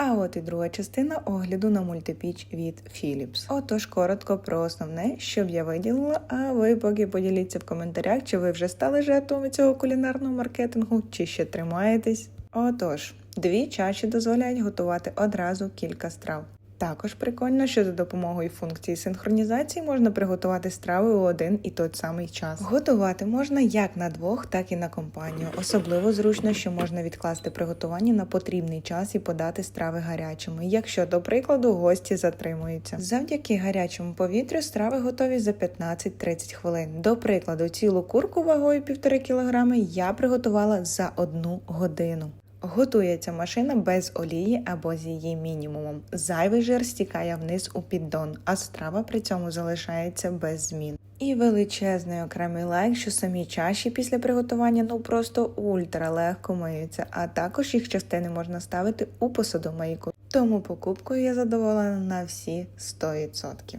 А от і друга частина огляду на мультипіч від Philips. Отож, коротко про основне, що б я виділила, а ви поки поділіться в коментарях, чи ви вже стали жертвами цього кулінарного маркетингу, чи ще тримаєтесь. Отож, дві чаші дозволяють готувати одразу кілька страв. Також прикольно, що за допомогою функції синхронізації можна приготувати страви у один і той самий час. Готувати можна як на двох, так і на компанію. Особливо зручно, що можна відкласти приготування на потрібний час і подати страви гарячими, якщо, до прикладу, гості затримуються. Завдяки гарячому повітрю страви готові за 15-30 хвилин. До прикладу, цілу курку вагою 1,5 кг я приготувала за одну годину. Готується машина без олії або з її мінімумом. Зайвий жир стікає вниз у піддон, а страва при цьому залишається без змін. І величезний окремий лайк, що самі чаші після приготування ну просто ультра легко миються, а також їх частини можна ставити у посудомийку. Тому покупкою я задоволена на всі 100%.